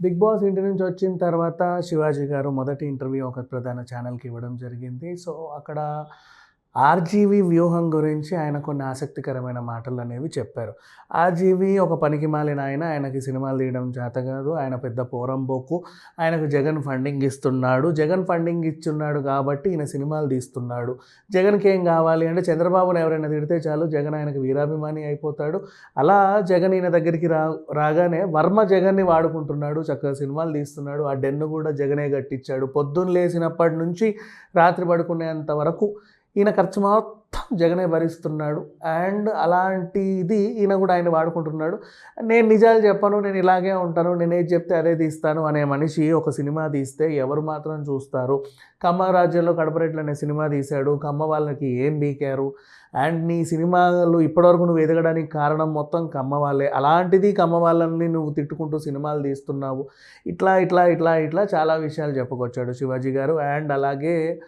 Big boss ఇంటి నుంచి వచ్చిన తర్వాత శివాజీ గారు మొదటి ఇంటర్వ్యూ ఒక ప్రధాన ఛానల్కి ఇవ్వడం జరిగింది. సో అక్కడ ఆర్జీవి వ్యూహం గురించి ఆయన కొన్ని ఆసక్తికరమైన మాటలు అనేవి చెప్పారు. ఆర్జీవి ఒక పనికి మాలిన ఆయన ఆయనకి సినిమాలు తీయడం చేత కాదు ఆయన పెద్ద పోరంబోకు ఆయనకు జగన్ ఫండింగ్ ఇస్తున్నాడు. జగన్ ఫండింగ్ ఇస్తున్నాడు కాబట్టి ఈయన సినిమాలు తీస్తున్నాడు. జగన్కి ఏం కావాలి అంటే చంద్రబాబును ఎవరైనా తిడితే చాలు జగన్ ఆయనకు వీరాభిమాని అయిపోతాడు. అలా జగన్ ఈయన దగ్గరికి రా రాగానే వర్మ జగన్ని వాడుకుంటున్నాడు చక్కగా సినిమాలు తీస్తున్నాడు. ఆ డెన్ను కూడా జగనే కట్టించాడు. పొద్దున్న లేచినప్పటి నుంచి రాత్రి పడుకునేంత వరకు ఈయన ఖర్చు మొత్తం జగనే భరిస్తున్నాడు. అండ్ అలాంటిది ఈయన కూడా ఆయన వాడుకుంటున్నాడు. నేను నిజాలు చెప్పను నేను ఇలాగే ఉంటాను నేను ఏది చెప్తే అదే తీస్తాను అనే మనిషి ఒక సినిమా తీస్తే ఎవరు మాత్రం చూస్తారు. కమ్మ రాజ్యంలో కడపరెట్లు అనే సినిమా తీశాడు. కమ్మ వాళ్ళకి ఏం బీకారు? అండ్ నీ సినిమాలు ఇప్పటివరకు నువ్వు ఎదగడానికి కారణం మొత్తం కమ్మ వాళ్ళే. అలాంటిది కమ్మ వాళ్ళని నువ్వు తిట్టుకుంటూ సినిమాలు తీస్తున్నావు. ఇట్లా ఇట్లా ఇట్లా ఇట్లా చాలా విషయాలు చెప్పుకొచ్చాడు శివాజీ గారు. అండ్ అలాగే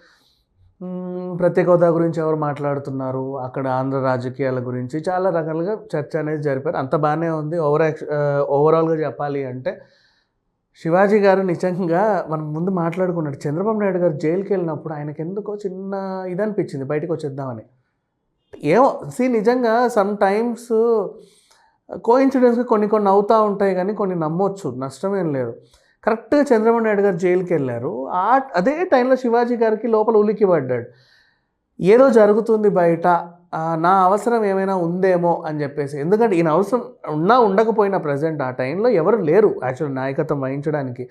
ప్రత్యేక హోదా గురించి ఎవరు మాట్లాడుతున్నారు? అక్కడ ఆంధ్ర రాజకీయాల గురించి చాలా రకాలుగా చర్చ అనేది జరిపారు. అంత బాగానే ఉంది. ఓవర్ ఓవరాల్గా చెప్పాలి అంటే శివాజీ గారు నిజంగా మనం ముందు మాట్లాడుకున్నాడు చంద్రబాబు నాయుడు గారు జైలుకి వెళ్ళినప్పుడు ఆయనకి ఎందుకో చిన్న ఇది అనిపించింది బయటకు వచ్చేద్దామని. ఏమో సి నిజంగా సమ్ టైమ్స్ కోఇన్సిడెన్స్గా కొన్ని కొన్ని అవుతూ ఉంటాయి కానీ కొన్ని నమ్మొచ్చు. నష్టమేం లేదు. కరెక్ట్గా చంద్రబాబు నాయుడు గారు జైలుకి వెళ్ళారు. ఆ అదే టైంలో శివాజీ గారికి లోపల ఉలిక్కి పడ్డాడు. ఏదో జరుగుతుంది బయట నా అవసరం ఏమైనా ఉందేమో అని చెప్పేసి. ఎందుకంటే ఈయన అవసరం ఉన్నా ఉండకపోయినా ప్రజెంట్ ఆ టైంలో ఎవరు లేరు యాక్చువల్ నాయకత్వం వహించడానికి.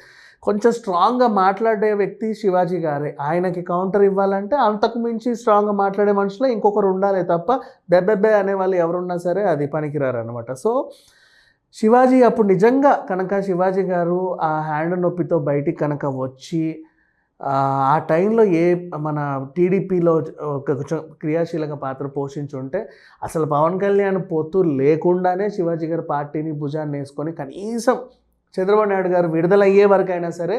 కొంచెం స్ట్రాంగ్గా మాట్లాడే వ్యక్తి శివాజీ గారే. ఆయనకి కౌంటర్ ఇవ్వాలంటే అంతకు మించి స్ట్రాంగ్గా మాట్లాడే మనుషులు ఇంకొకరు ఉండాలి తప్ప బెబ్బెబ్బే అనే వాళ్ళు ఎవరున్నా సరే అది పనికిరారు అనమాట సో శివాజీ అప్పుడు నిజంగా కనుక శివాజీ గారు ఆ హ్యాండ్ నొప్పితో బయటికి కనుక వచ్చి ఆ టైంలో ఏ మన టీడీపీలో కొంచెం క్రియాశీలక పాత్ర పోషించుంటే అసలు పవన్ కళ్యాణ్ పొత్తు లేకుండానే శివాజీ గారు పార్టీని భుజాన్ని వేసుకొని కనీసం చంద్రబాబు నాయుడు గారు విడుదలయ్యే వరకైనా సరే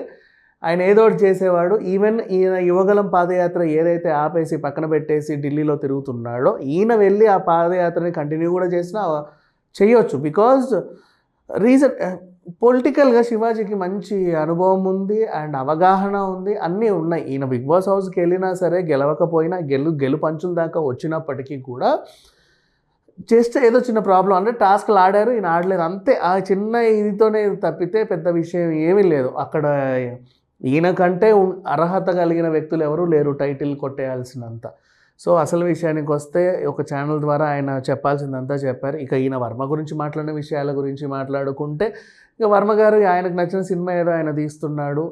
ఆయన ఏదో ఒకటి చేసేవాడు. ఈవెన్ ఈయన యువగలం పాదయాత్ర ఏదైతే ఆపేసి పక్కన పెట్టేసి ఢిల్లీలో తిరుగుతున్నాడో ఈయన వెళ్ళి ఆ పాదయాత్రని కంటిన్యూ కూడా చేసినా చేయొచ్చు. బికాజ్ రీజన్ పొలిటికల్గా శివాజీకి మంచి అనుభవం ఉంది అండ్ అవగాహన ఉంది. అన్నీ ఉన్నాయి. ఈయన బిగ్ బాస్ హౌస్కి వెళ్ళినా సరే గెలవకపోయినా గెలు గెలు పంచుల దాకా వచ్చినప్పటికీ కూడా చేస్తే ఏదో చిన్న ప్రాబ్లం అంటే టాస్క్లు ఆడారు ఈయన ఆడలేదు. అంతే. ఆ చిన్న ఇదితోనే తప్పితే పెద్ద విషయం ఏమీ లేదు. అక్కడ ఈయన కంటే అర్హత కలిగిన వ్యక్తులు ఎవరు లేరు టైటిల్ కొట్టేయాల్సినంత. సో అసలు విషయానికి వస్తే ఒక ఛానల్ ద్వారా ఆయన చెప్పాల్సిందంతా చెప్పారు. ఇక ఈయన వర్మ గురించి మాట్లాడిన విషయాల గురించి మాట్లాడుకుంటే ఇక వర్మ గారు ఆయనకు నచ్చిన సినిమా ఏదో ఆయన తీస్తున్నాడు.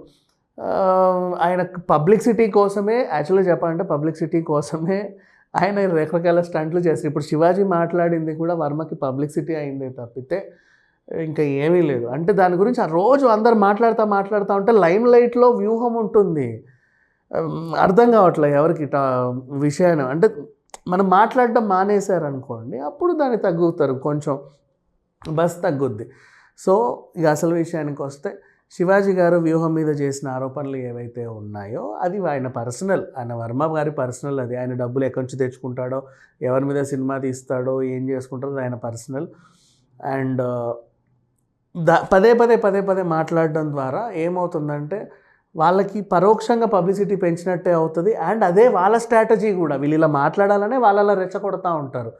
ఆయన పబ్లిసిటీ కోసమే యాక్చువల్గా చెప్పాలంటే పబ్లిసిటీ కోసమే ఆయన రకరకాల స్టంట్లు చేస్తారు ఇప్పుడు శివాజీ మాట్లాడింది కూడా వర్మకి పబ్లిసిటీ అయింది తప్పితే ఇంకా ఏమీ లేదు. అంటే దాని గురించి ఆ రోజు అందరు మాట్లాడుతూ మాట్లాడుతూ ఉంటే లైమ్ లైట్లో వ్యూహం ఉంటుంది. అర్థం కావట్లే ఎవరికి విషయాన్ని. అంటే మనం మాట్లాడడం మానేశారనుకోండి అప్పుడు దాన్ని తగ్గుతారు కొంచెం బస్ తగ్గుద్ది. సో ఇక అసలు విషయానికి వస్తే శివాజీ గారు వ్యూహం మీద చేసిన ఆరోపణలు ఏవైతే ఉన్నాయో అది ఆయన పర్సనల్ ఆయన వర్మ గారి పర్సనల్ అది. ఆయన డబ్బులు ఎక్కడి నుంచి తెచ్చుకుంటాడో ఎవరి మీద సినిమా తీస్తాడో ఏం చేసుకుంటాడో ఆయన పర్సనల్. అండ్ దా పదే పదే పదే పదే మాట్లాడడం ద్వారా ఏమవుతుందంటే వాళ్ళకి పరోక్షంగా పబ్లిసిటీ పెంచినట్టే అవుతుంది. అండ్ అదే వాళ్ళ స్ట్రాటజీ కూడా. వీళ్ళు ఇలా మాట్లాడాలనే వాళ్ళ రెచ్చగొడతా ఉంటారు.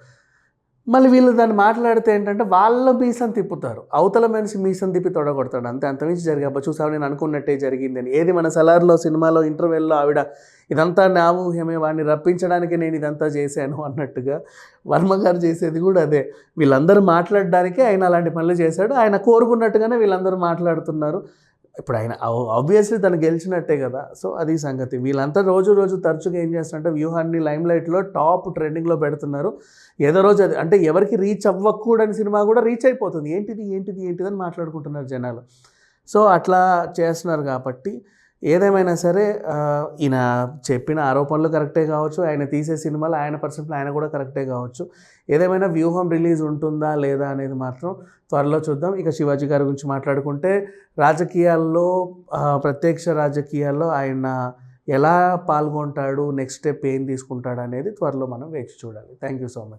మళ్ళీ వీళ్ళు దాన్ని మాట్లాడితే ఏంటంటే వాళ్ళ మీసం తిప్పుతారు. అవతల మనిషి మీసం తిప్పి తొడగొడతాడు. అంతే అంతమించి జరిగా చూసావు నేను అనుకున్నట్టే జరిగిందని. ఏది మన సలార్లో సినిమాలో ఇంటర్వెల్లో ఆవిడ ఇదంతా నా ఊహ్యమే వాడిని రప్పించడానికి నేను ఇదంతా చేశాను అన్నట్టుగా వర్మ గారు చేసేది కూడా అదే. వీళ్ళందరూ మాట్లాడడానికే ఆయన అలాంటి పనులు చేశాడు. ఆయన కోరుకున్నట్టుగానే వీళ్ళందరూ మాట్లాడుతున్నారు. ఇప్పుడు ఆయన ఆబ్వియస్లీ తను గెలిచినట్టే కదా. సో అది సంగతి. వీళ్ళంతా రోజు రోజు తరచుగా ఏం చేస్తారంటే వ్యూహాన్ని లైమ్ లైట్లో టాప్ ట్రెండింగ్లో పెడుతున్నారు. ఏదో రోజు అది అంటే ఎవరికి రీచ్ అవ్వకూడని సినిమా కూడా రీచ్ అయిపోతుంది. ఏంటిది ఏంటిది ఏంటిది అని మాట్లాడుకుంటున్నారు జనాలు. సో అట్లా చేస్తున్నారు కాబట్టి ఏదేమైనా సరే ఈయన చెప్పిన ఆరోపణలు కరెక్టే కావచ్చు. ఆయన తీసే సినిమాలు ఆయన పర్సెంట్లు ఆయన కూడా కరెక్టే కావచ్చు. ఏదేమైనా వ్యూహం రిలీజ్ ఉంటుందా లేదా అనేది మాత్రం త్వరలో చూద్దాం. ఇక శివాజీ గారి గురించి మాట్లాడుకుంటే రాజకీయాల్లో ప్రత్యక్ష రాజకీయాల్లో ఆయన ఎలా పాల్గొంటాడు నెక్స్ట్ స్టెప్ ఏం తీసుకుంటాడు అనేది త్వరలో మనం వేచి చూడాలి. Thank you so much